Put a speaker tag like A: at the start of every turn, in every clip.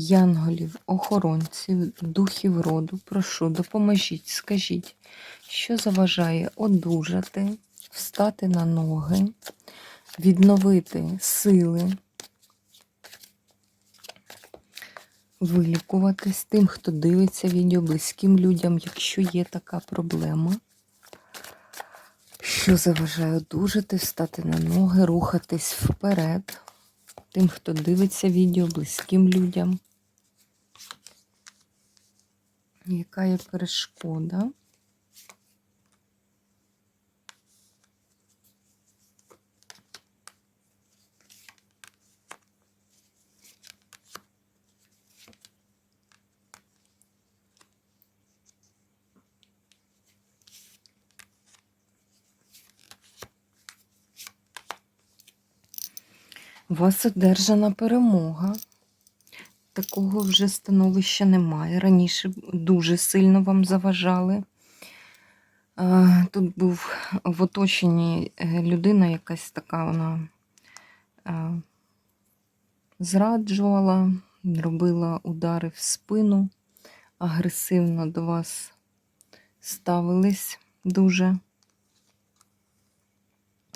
A: янголів, охоронців, духів роду, прошу, допоможіть, скажіть, що заважає одужати, встати на ноги, відновити сили, вилікуватись тим, хто дивиться відео, близьким людям, якщо є така проблема. Що заважає одужати, встати на ноги, рухатись вперед. Тим, хто дивиться відео, близьким людям. Яка є перешкода? У вас одержана перемога. Такого вже становища немає. Раніше дуже сильно вам заважали. Тут був в оточенні е, людина, якась така вона зраджувала, робила удари в спину, агресивно до вас ставились дуже.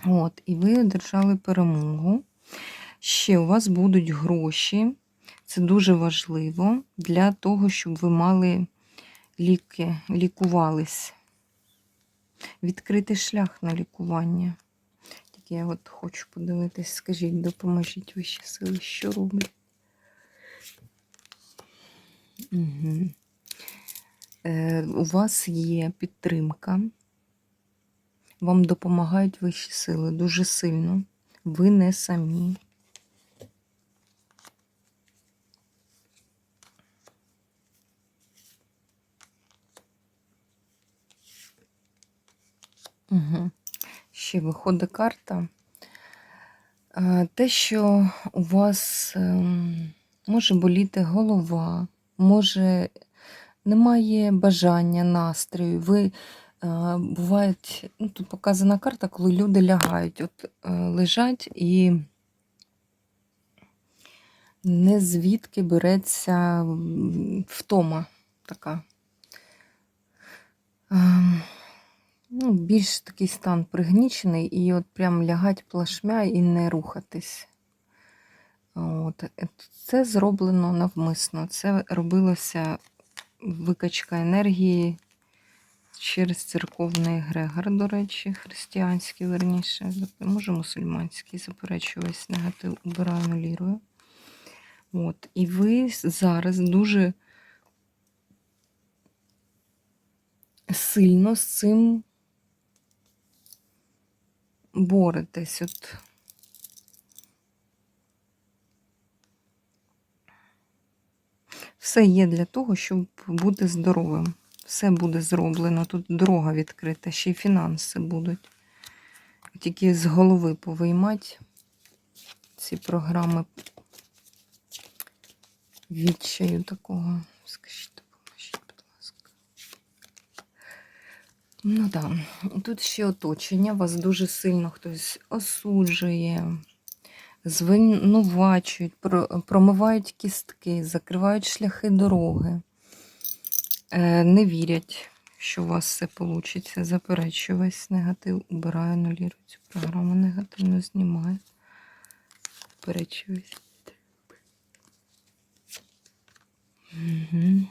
A: От, І ви одержали перемогу. Ще у вас будуть гроші. Це дуже важливо для того, щоб ви мали ліки, лікувались. Відкритий шлях на лікування. Тільки я от хочу подивитись, скажіть, допоможіть вищі сили, що роблять. Угу. Е, У вас є підтримка. Вам допомагають вищі сили дуже сильно. Ви не самі. Угу. Ще виходить карта. Те, що у вас ем, може боліти голова, може немає бажання настрою. Ви бувають, ну, тут показана карта, коли люди лягають, от е, лежать і не звідки береться втома така. Ем, Ну, Більш такий стан пригнічений, і от прям лягать плашмя і не рухатись. От. Це зроблено навмисно. Це робилося викачка енергії через церковний егрегор, до речі, християнський, верніше, може, мусульманський, заперечуюсь, негатив, убираю нулірую. От. І ви зараз дуже сильно з цим боретесь. От. Все є для того, щоб бути здоровим. Все буде зроблено. Тут дорога відкрита, ще й фінанси будуть. Тільки з голови повиймати ці програми відчаю такого. Скажіть. Ну так, да. тут ще оточення, вас дуже сильно хтось осуджує, звинувачують, промивають кістки, закривають шляхи дороги, е, не вірять, що у вас все вийде. Заперечую весь негатив, убираю, анулірую цю програму, негативно знімаю. Заперечуюсь. Угу.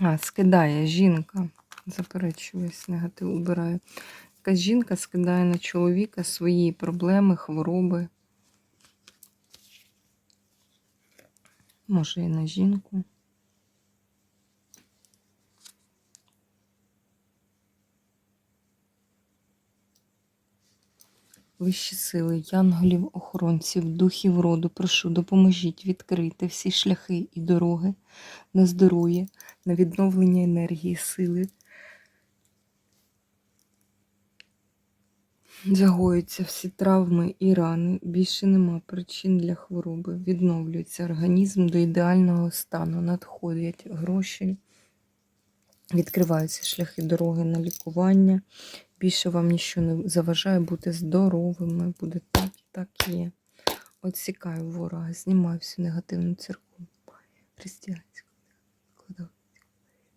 A: А, скидає жінка. Заперечуюсь, негатив убираю. Якась жінка скидає на чоловіка свої проблеми, хвороби. Може і на жінку. Вищі сили, янголів, охоронців, духів роду, прошу, допоможіть відкрити всі шляхи і дороги на здоров'я, на відновлення енергії, сили. Загоюються всі травми і рани. Більше нема причин для хвороби. Відновлюється організм до ідеального стану. Надходять гроші, відкриваються шляхи дороги на лікування. Більше вам нічого не заважає бути здоровими. Буде так і так є. Отсікаю ворога, знімаю всю негативну церкву. Християнську.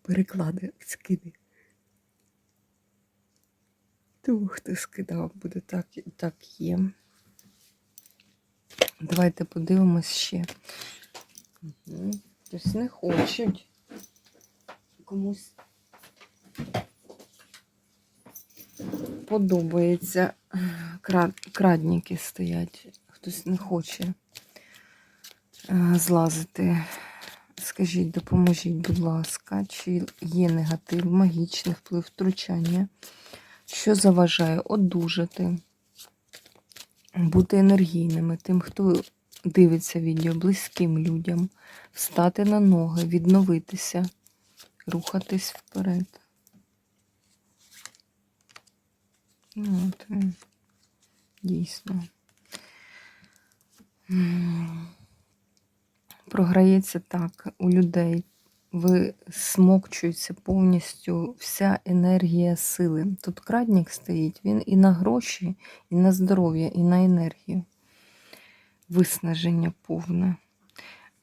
A: Переклади, скиди. Того, хто скидав, буде так так є. Давайте подивимось ще. Угу. Тобто не хочуть. Комусь подобається. Крад... Крадніки стоять. Хтось не хоче е, злазити. Скажіть, допоможіть, будь ласка, чи є негатив, магічний вплив, втручання, що заважає одужати, бути енергійними, тим, хто дивиться відео, близьким людям, встати на ноги, відновитися, рухатись вперед. Ну, От, дійсно. Програється так у людей. Висмокчується повністю вся енергія сили. Тут крадник стоїть, він і на гроші, і на здоров'я, і на енергію. Виснаження повне.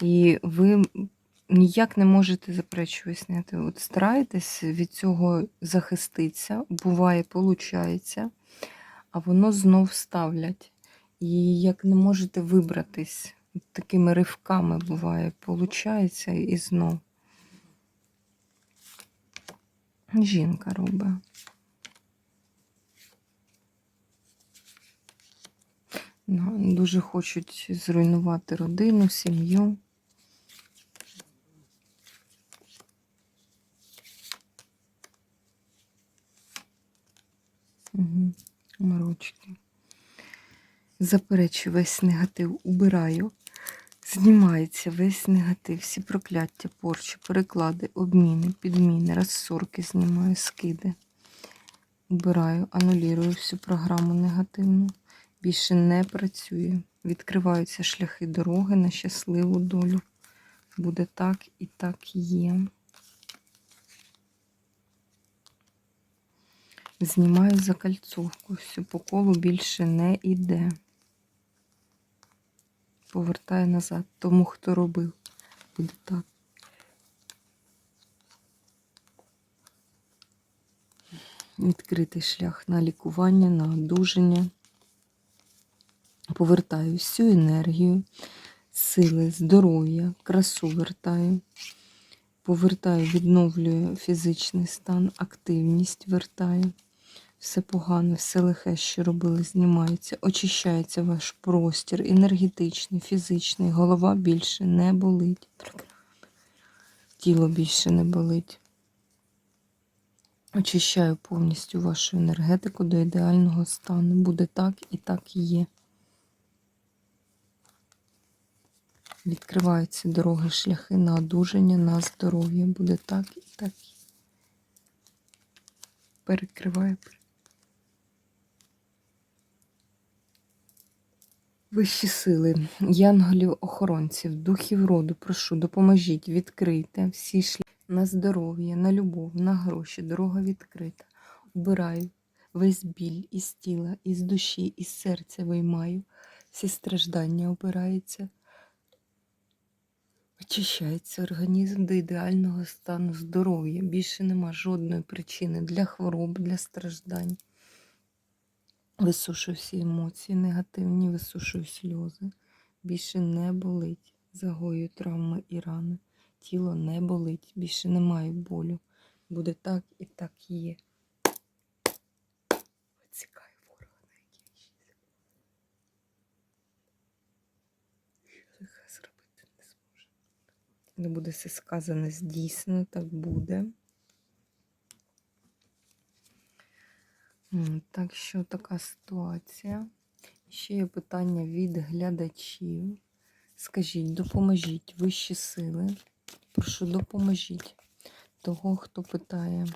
A: І ви ніяк не можете заперечувати зняти. От стараєтесь від цього захиститися, буває, получається, а воно знов ставлять. І як не можете вибратись, такими ривками буває, получається і знов. Жінка робить. Дуже хочуть зруйнувати родину, сім'ю. Угу. Морочки. Заперечу весь негатив, убираю. Знімається весь негатив, всі прокляття, порчі, переклади, обміни, підміни, розсорки знімаю, скиди. Убираю, анулірую всю програму негативну. Більше не працює. Відкриваються шляхи дороги на щасливу долю. Буде так і так є. Знімаю закальцовку. Всю по колу більше не йде. Повертаю назад. Тому, хто робив, буде так. Відкритий шлях на лікування, на одужання. Повертаю всю енергію, сили, здоров'я, красу вертаю. Повертаю, відновлюю фізичний стан, активність вертаю. Все погане, все лихе, що робили, знімається, очищається ваш простір, енергетичний, фізичний, голова більше не болить. Тіло більше не болить. Очищаю повністю вашу енергетику до ідеального стану. Буде так і так і є. Відкриваються дороги, шляхи на одужання, на здоров'я. Буде так і так. Перекриваю. Вищі сили, янголів, охоронців, духів роду, прошу, допоможіть, відкрийте всі шляхи на здоров'я, на любов, на гроші. Дорога відкрита. Убираю весь біль із тіла, із душі, із серця виймаю. Всі страждання обираються. Очищається організм до ідеального стану здоров'я. Більше нема жодної причини для хвороб, для страждань. Висушую всі емоції негативні, висушую сльози. Більше не болить. Загою травми і рани. Тіло не болить, більше немає болю. Буде так і так є. Оцікаю ворога на який ще. Що зробити не зможе. Не буде все сказане здійснено, так буде. Так що така ситуація. Ще є питання від глядачів. Скажіть, допоможіть вищі сили. Прошу, допоможіть того, хто питає.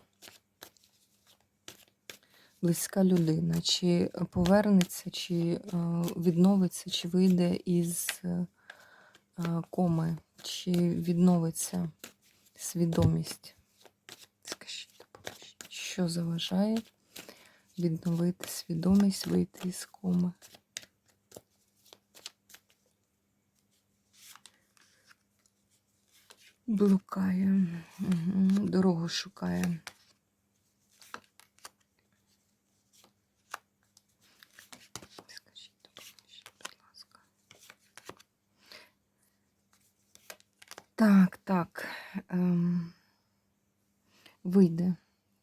A: Близька людина, чи повернеться, чи е, відновиться, чи вийде із е, е, коми, чи відновиться свідомість. Скажіть, що заважає відновити свідомість, вийти із коми? Блукає, дорогу шукає. Так, так. Ем, вийде.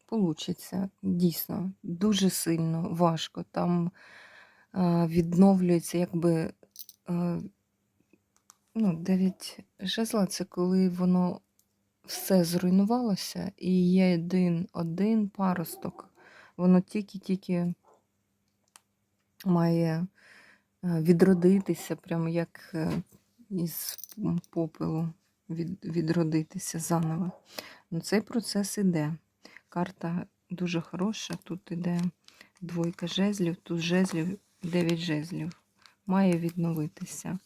A: Получиться. Дійсно, дуже сильно, важко. Там е, відновлюється, якби. Е, ну, дев'ять жезла це коли воно все зруйнувалося, і є один, один паросток. Воно тільки-тільки має відродитися, прямо як е, із попелу від, відродитися заново. Ну, Цей процес іде. Карта дуже хороша. Тут іде двойка жезлів, тут жезлів, дев'ять жезлів. Має відновитися.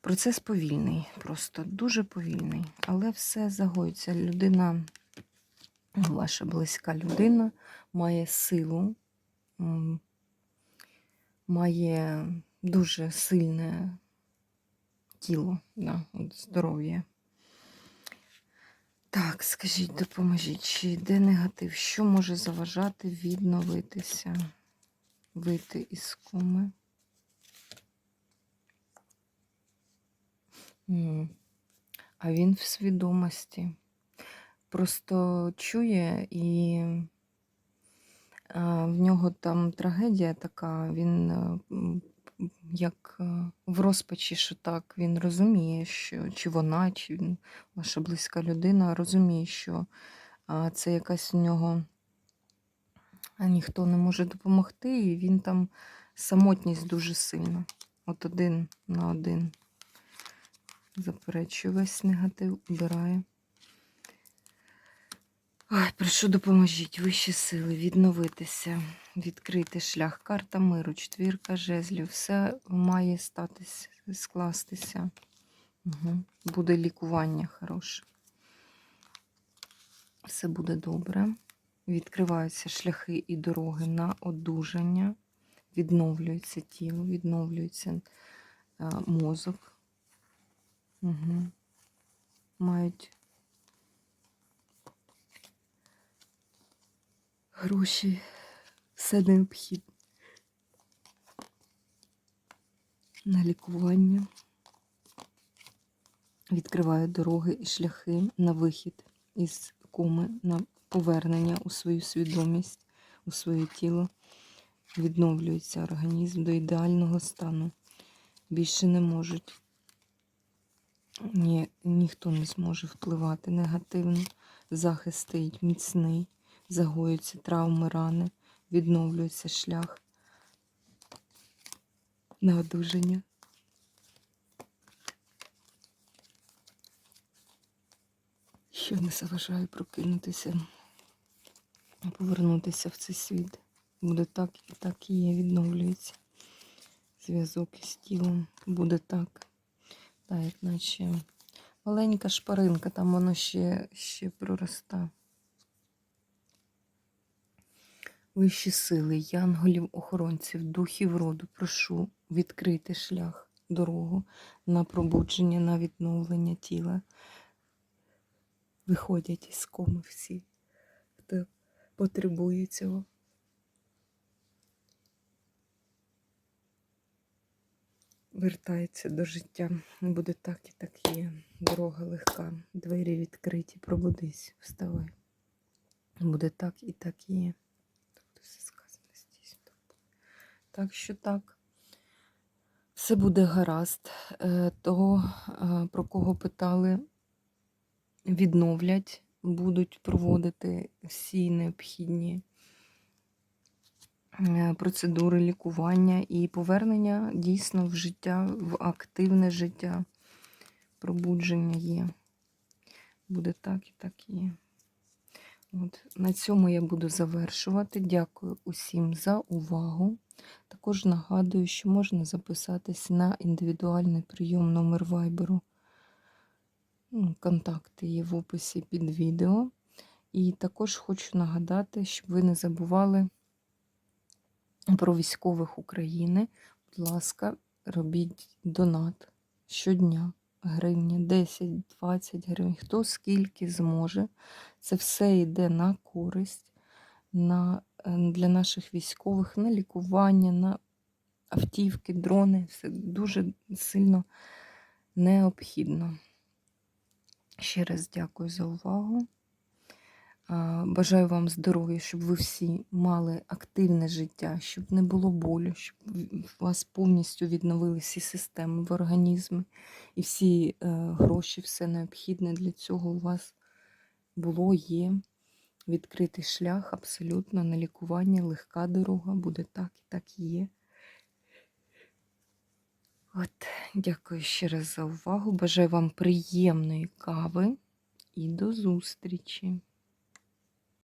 A: Процес повільний, просто дуже повільний, але все загоїться. Людина, ваша близька людина, має силу, має дуже сильне тіло, да, здоров'я. Так, скажіть, допоможіть, чи йде негатив? Що може заважати відновитися, вийти із коми? А він в свідомості. Просто чує і в нього там трагедія така, він як е, в розпачі, що так, він розуміє, що чи вона, чи він, ваша близька людина розуміє, що це якась у нього ніхто не може допомогти, і він там самотність дуже сильна. От один на один. Заперечую весь негатив, убираю. Ой, прошу допоможіть, вищі сили, відновитися, відкрити шлях. Карта миру, четвірка жезлів. Все має статись, скластися. Угу. Буде лікування хороше. Все буде добре. Відкриваються шляхи і дороги на одужання. Відновлюється тіло, відновлюється а, мозок. Угу. Мають гроші, все необхідне на лікування. Відкривають дороги і шляхи на вихід із коми, на повернення у свою свідомість, у своє тіло. Відновлюється організм до ідеального стану. Більше не можуть ні, ніхто не зможе впливати негативно. Захист стоїть міцний, загоюються травми, рани, відновлюється шлях на одужання. Що не заважає прокинутися, повернутися в цей світ. Буде так і так і є, відновлюється. Зв'язок із тілом буде так. Так, як наче маленька шпаринка, там воно ще, ще пророста. Вищі сили, янголів, охоронців, духів роду, прошу відкрити шлях, дорогу на пробудження, на відновлення тіла. Виходять із коми всі, хто потребує цього. Вертається до життя. Буде так і так є. Дорога легка, двері відкриті, пробудись, вставай. Буде так і так є. Все сказано здійсно. Так що так. Все буде гаразд. Е, Того, е, про кого питали, відновлять, будуть проводити всі необхідні е, процедури лікування і повернення дійсно в життя, в активне життя. Пробудження є. Буде так і так є. От, на цьому я буду завершувати. Дякую усім за увагу. Також нагадую, що можна записатись на індивідуальний прийом номер вайберу. Ну, Контакти є в описі під відео. І також хочу нагадати, щоб ви не забували про військових України. Будь ласка, робіть донат щодня. Гривня 10-20 гривень, хто скільки зможе. Це все йде на користь на, е, для наших військових, на лікування, на автівки, дрони. Все дуже сильно необхідно. Ще раз дякую за увагу. Бажаю вам здоров'я, щоб ви всі мали активне життя, щоб не було болю, щоб у вас повністю відновили всі системи в організмі і всі е, гроші, все необхідне для цього у вас було, є. Відкритий шлях абсолютно на лікування, легка дорога, буде так і так є. От, дякую ще раз за увагу. Бажаю вам приємної кави і до зустрічі!